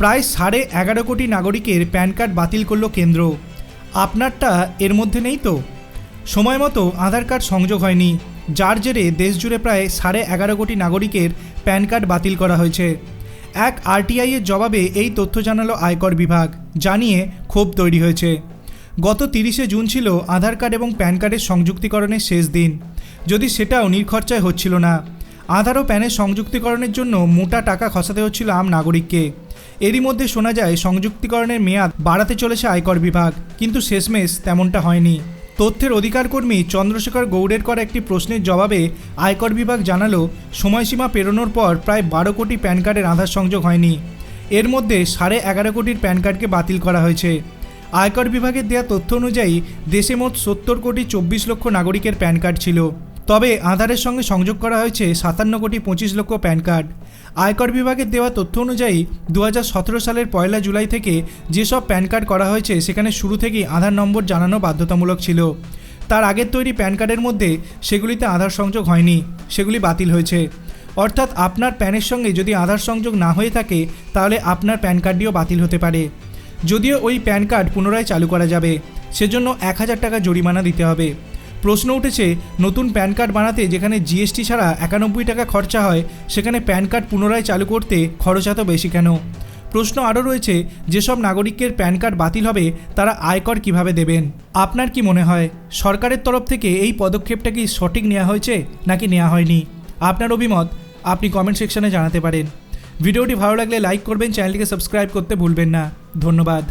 প্রায় সাড়ে এগারো কোটি নাগরিকের প্যান কার্ড বাতিল করল কেন্দ্র। আপনারটা এর মধ্যে নেই তো? সময় মতো আধার কার্ড সংযোগ হয়নি, যার জেরে দেশজুড়ে প্রায় সাড়ে এগারো কোটি নাগরিকের প্যান কার্ড বাতিল করা হয়েছে। এক আরটিআই এর জবাবে এই তথ্য জানালো আয়কর বিভাগ, জানিয়ে ক্ষোভ তৈরি হয়েছে। গত তিরিশে জুন ছিল আধার কার্ড এবং প্যান কার্ডের সংযুক্তিকরণের শেষ দিন, যদি সেটাও নির্খরচায় হচ্ছিল না। আধার ও প্যানের সংযুক্তিকরণের জন্য মোটা টাকা খসাতে হচ্ছিল আম নাগরিককে। এরই মধ্যে শোনা যায়, সংযুক্তিকরণের মেয়াদ বাড়াতে চলেছে আয়কর বিভাগ, কিন্তু শেষমেশ তেমনটা হয়নি। তথ্যের অধিকার কর্মী চন্দ্রশেখর গৌড়ের করা একটি প্রশ্নের জবাবে আয়কর বিভাগ জানালো, সময়সীমা পেরোনোর পর প্রায় বারো কোটি প্যান কার্ডের আধার সংযোগ হয়নি। এর মধ্যে সাড়ে এগারো কোটির প্যান কার্ডকে বাতিল করা হয়েছে। আয়কর বিভাগের দেওয়া তথ্য অনুযায়ী, দেশে মোট সত্তর কোটি চব্বিশ লক্ষ নাগরিকের প্যান কার্ড ছিল। তবে আধারের সঙ্গে সংযোগ করা হয়েছে সাতান্ন কোটি পঁচিশ লক্ষ প্যান কার্ড। আয়কর বিভাগের দেওয়া তথ্য অনুযায়ী দু হাজার সতেরো সালের পয়লা জুলাই থেকে যেসব প্যান কার্ড করা হয়েছে, সেখানে শুরু থেকেই আধার নম্বর জানানো বাধ্যতামূলক ছিল। তার আগের তৈরি প্যান কার্ডের মধ্যে সেগুলিতে আধার সংযোগ হয়নি, সেগুলি বাতিল হয়েছে। অর্থাৎ আপনার প্যানের সঙ্গে যদি আধার সংযোগ না হয়ে থাকে, তাহলে আপনার প্যান কার্ডটিও বাতিল হতে পারে। যদিও ওই প্যান কার্ড পুনরায় চালু করা যাবে, সেজন্য এক হাজার টাকা জরিমানা দিতে হবে। প্রশ্ন উঠেছে, নতুন প্যান কার্ড বানাতে যেখানে জিএসটি ছাড়া একানব্বই টাকা খরচা হয়, সেখানে প্যান কার্ড পুনরায় চালু করতে খরচ এত বেশি কেন? প্রশ্ন আরও রয়েছে, যেসব নাগরিকের প্যান কার্ড বাতিল হবে, তারা আয়কর কীভাবে দেবেন? আপনার কি মনে হয়, সরকারের তরফ থেকে এই পদক্ষেপটা কি সঠিক নেওয়া হয়েছে, নাকি নেওয়া হয়নি? আপনার অভিমত, আপনি কমেন্ট সেকশনে জানাতে পারেন। ভিডিওটি ভালো লাগলে লাইক করবেন, চ্যানেলটিকে সাবস্ক্রাইব করতে ভুলবেন না। ধন্যবাদ।